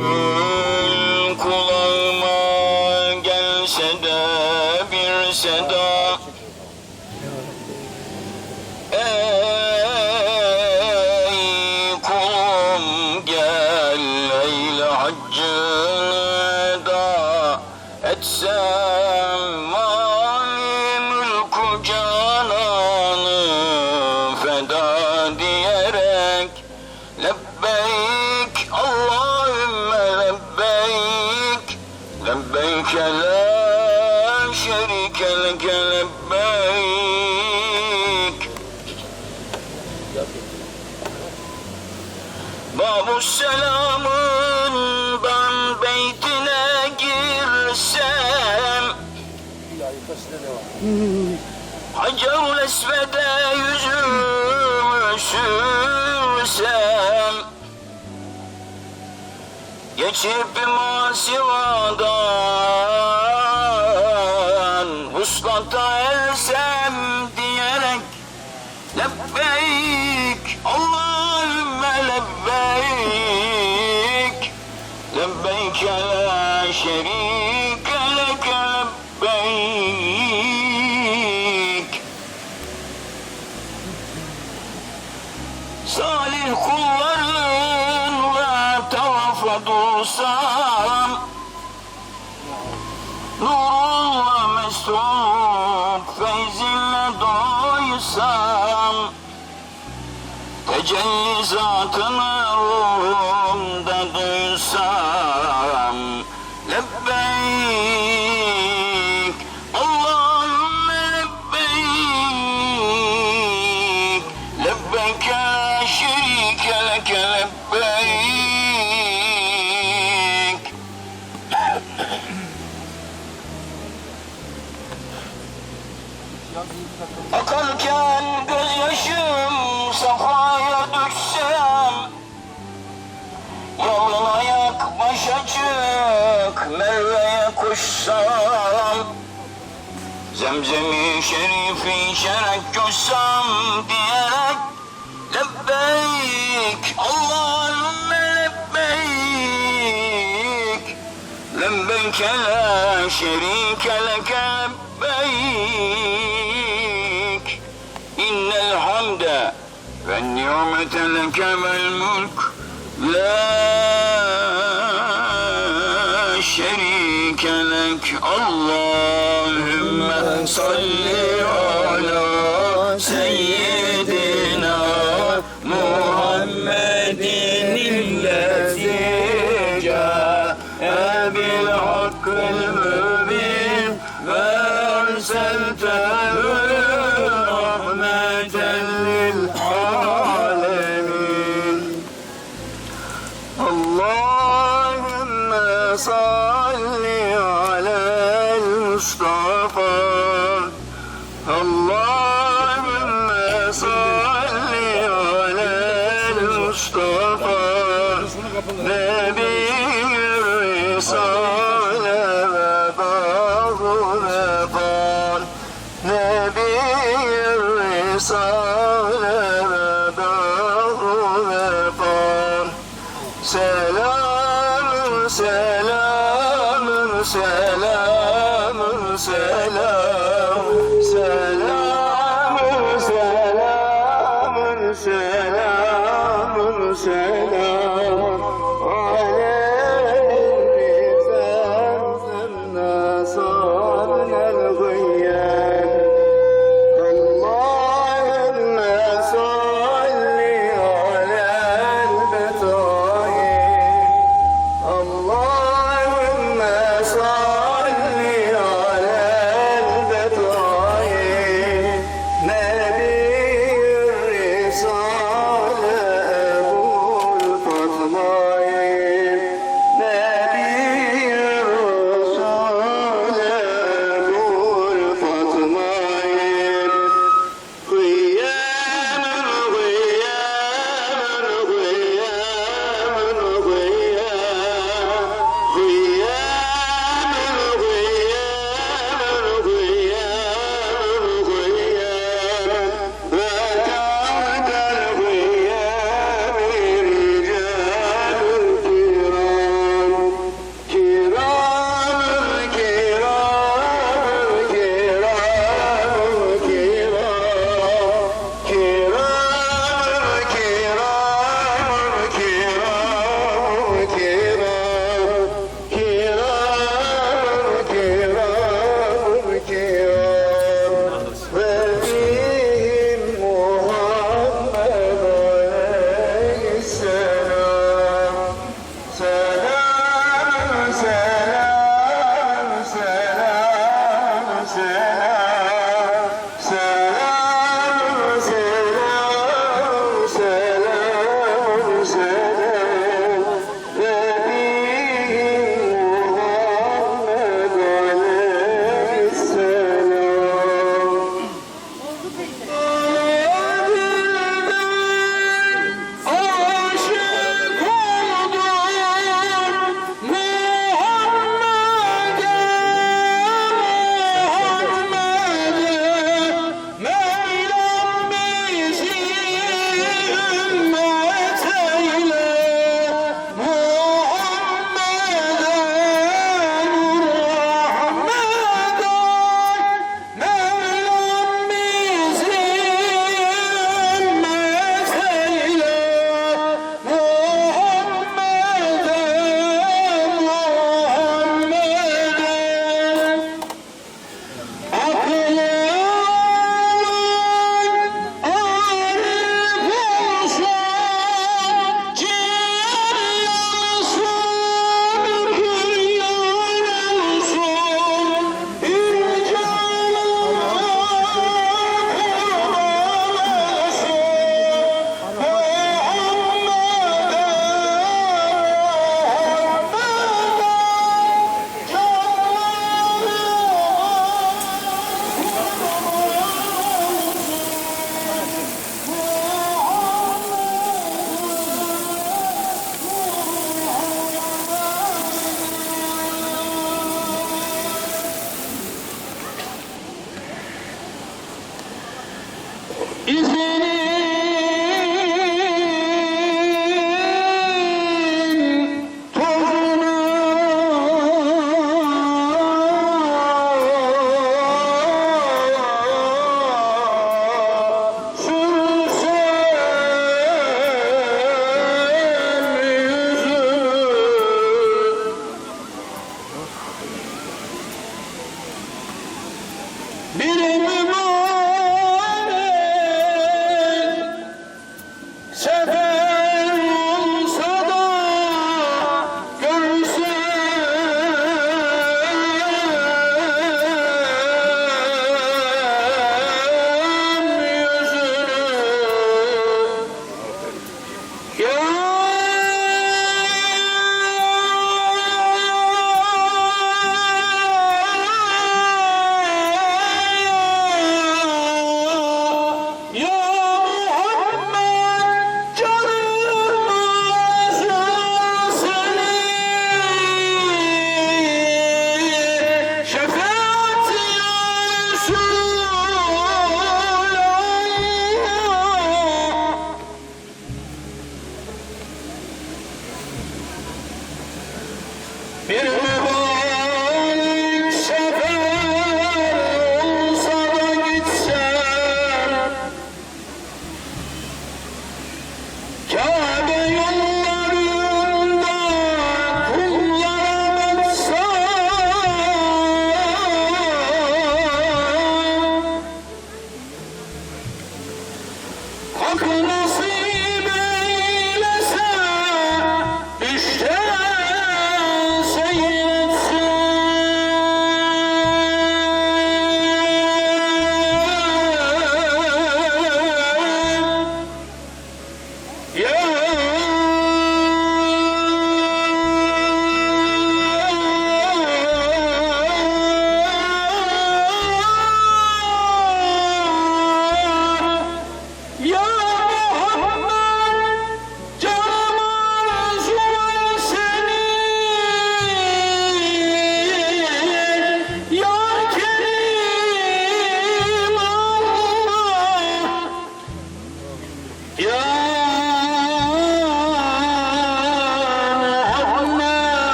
Oh. taşıyla. Hacer Esved'e yüzümü sürsem Geçip masivadan Deniz atını coşsam Zemzemi şerifi şerek coşsam diyerek Lebbeyk Allahümme lebbeyk Lebbeyk la şerike leke lebbeyk. İnnel hamde ve nimete leke vel mulk. La شريك لك اللهم صل على Mustafa Nebi Bir evim Yeah.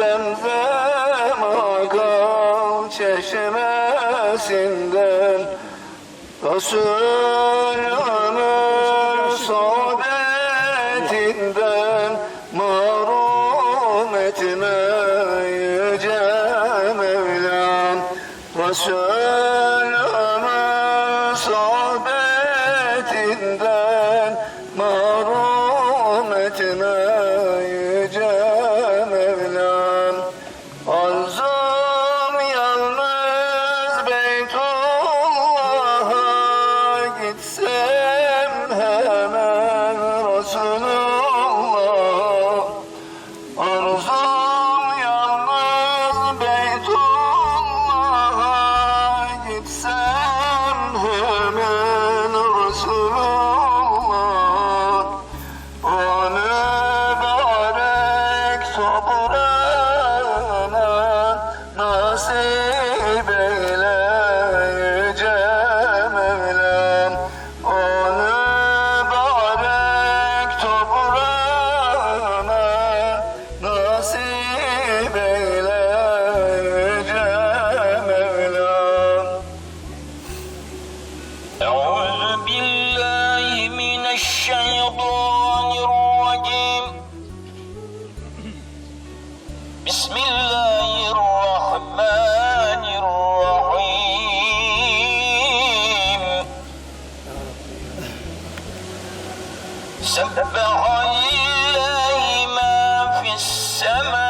Cemzem akan çeşmesinden. Resul ömür sohbetinden Marum etme yüce Mevlam. Resul summer.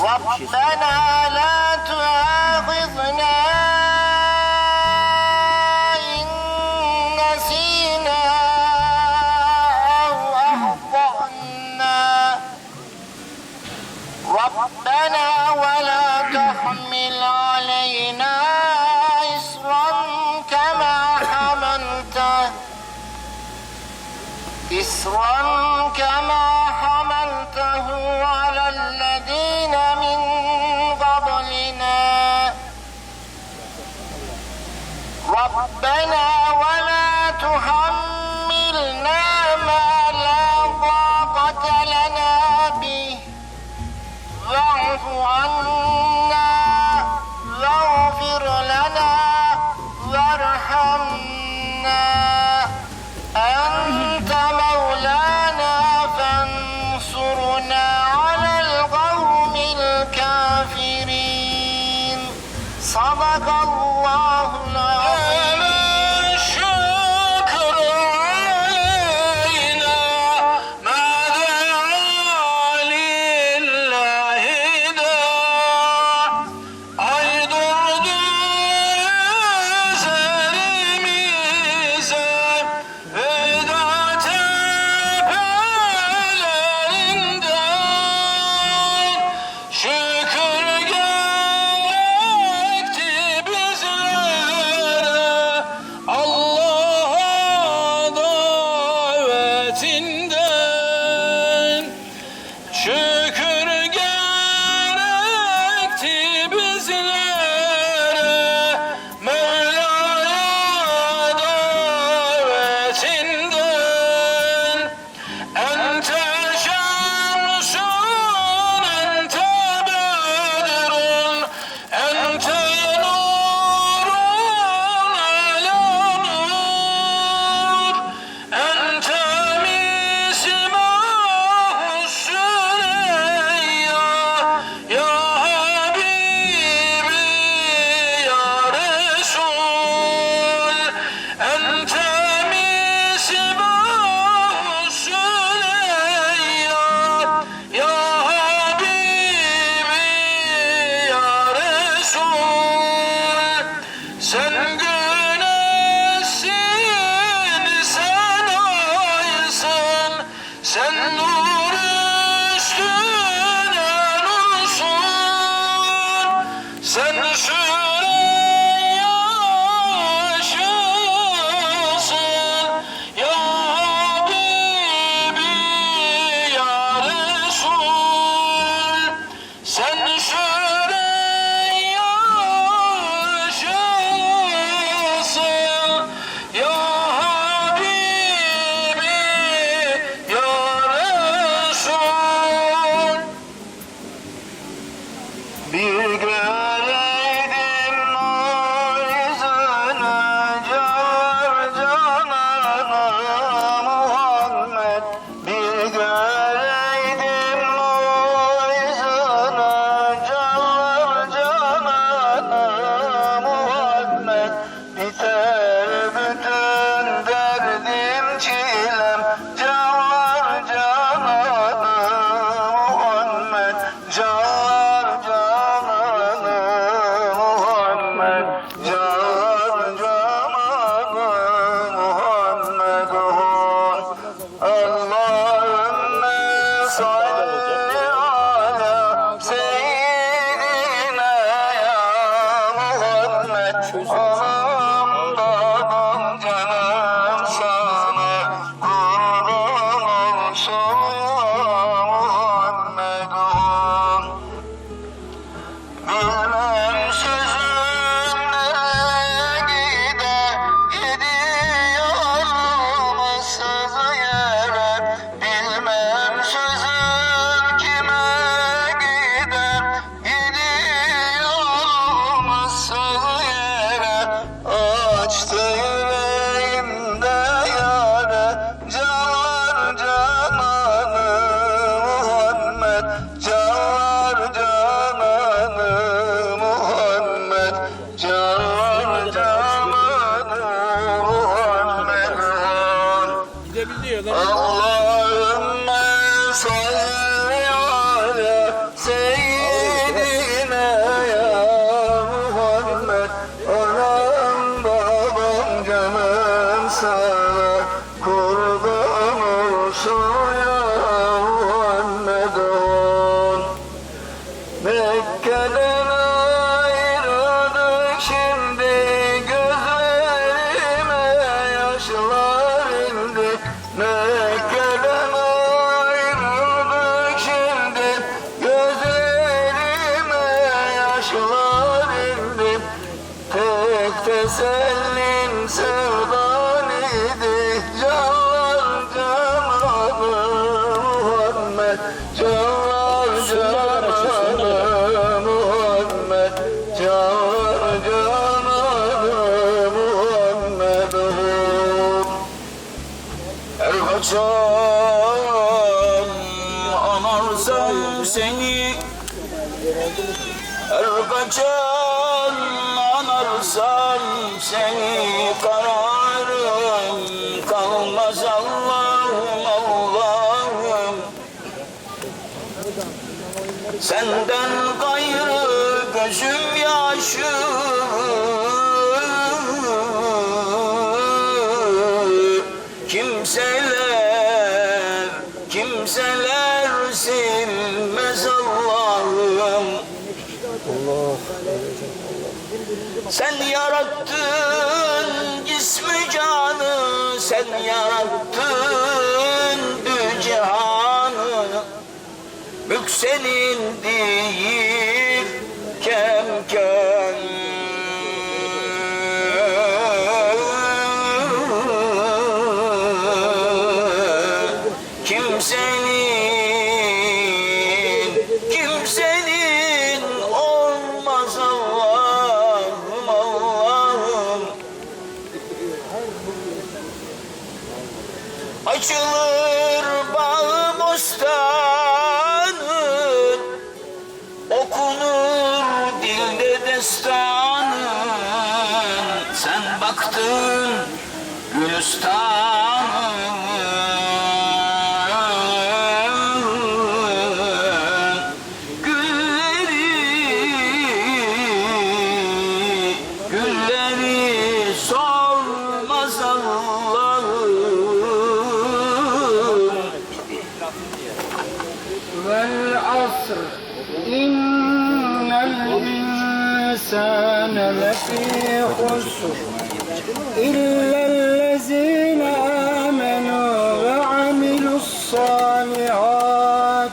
ربنا لا تؤاخذنا إن نسينا أو أخطأنا. ربنا ولا تحمل علينا إصرا كما حملته. إصرا كما ربنا ولا تحملنا ما لا طاقة لنا به. واعف عنا. akşam anarsam seni. Her kaçan anarsam seni. Senin değil kemkön Kimsenin, solmaz Allah'ım والعصر إن الإنسان لفي خسر إلا الذين آمنوا وعملوا الصالحات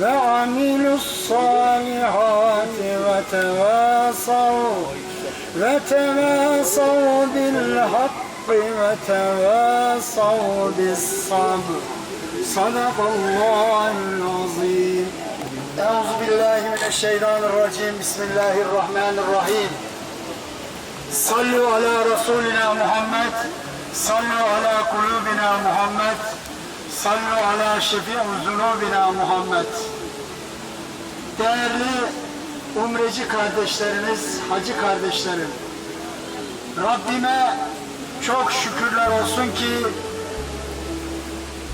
وعملوا الصالحات وتواصوا وتواصوا بالحق وتواصوا بالصبر صدق الله العظيم أعوذ بالله من الشيطان الرجيم بسم الله الرحمن الرحيم صلوا على رسولنا محمد صلوا على قلوبنا محمد صلوا على شفيع ذنوبنا محمد Değerli umreci kardeşlerimiz, hacı kardeşlerim, Rabbime çok şükürler olsun ki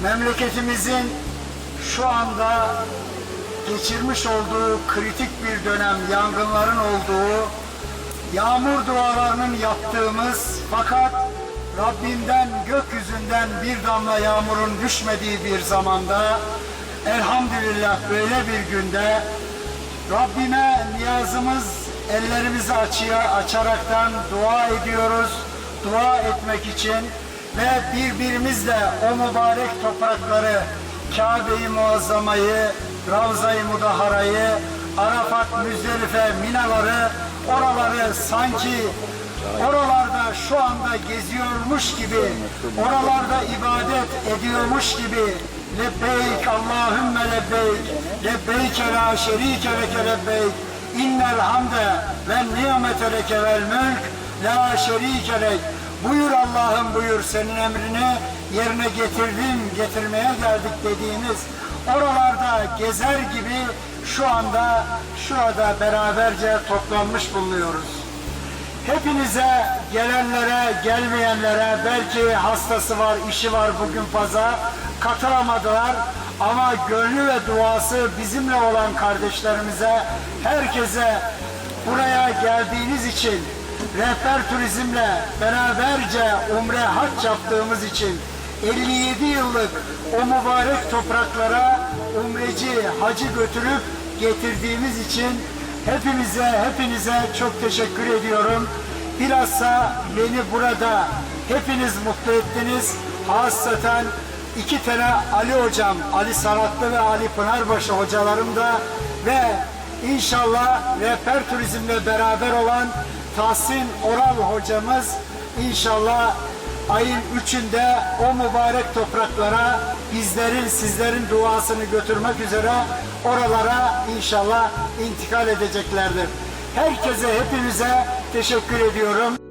memleketimizin şu anda geçirmiş olduğu kritik bir dönem, yangınların olduğu, yağmur dualarının yaptığımız fakat Rabbimden gökyüzünden bir damla yağmurun düşmediği bir zamanda elhamdülillah böyle bir günde Rabbime niyazımız ellerimizi açıya açaraktan dua ediyoruz. Dua etmek için ve birbirimizle o mübarek toprakları Kabe-i Muazzama'yı, Ravza-i Mudahara'yı, Arafat, Müzdelife, Minaları, oraları sanki oralarda şu anda geziyormuş gibi, oralarda ibadet ediyormuş gibi Lebbeyk Allahümme lebbeyk Lebbeyke la şerike leke lebbeyk İnnel hamde ve nimete leke vel mülk La şerike lek Buyur Allah'ım buyur senin emrini yerine getirdim, getirmeye geldik dediğimiz oralarda gezer gibi şu anda şurada beraberce toplanmış bulunuyoruz. Hepinize gelenlere, gelmeyenlere, belki hastası var, işi var bugün pazar, katılamadılar. Ama gönlü ve duası bizimle olan kardeşlerimize, herkese buraya geldiğiniz için, rehber turizmle beraberce umre hac yaptığımız için 57 yıllık o mübarek topraklara umreci, hacı götürüp getirdiğimiz için hepinize, hepinize çok teşekkür ediyorum. Bilhassa beni burada hepiniz mutlu ettiniz. Hasreten iki tane Ali hocam, Ali Sanatlı ve Ali Pınarbaşı hocalarım da ve inşallah rehber turizmle beraber olan Tahsin Oral hocamız inşallah ayın üçünde o mübarek topraklara bizlerin, sizlerin duasını götürmek üzere oralara inşallah intikal edeceklerdir. Herkese, hepinize teşekkür ediyorum.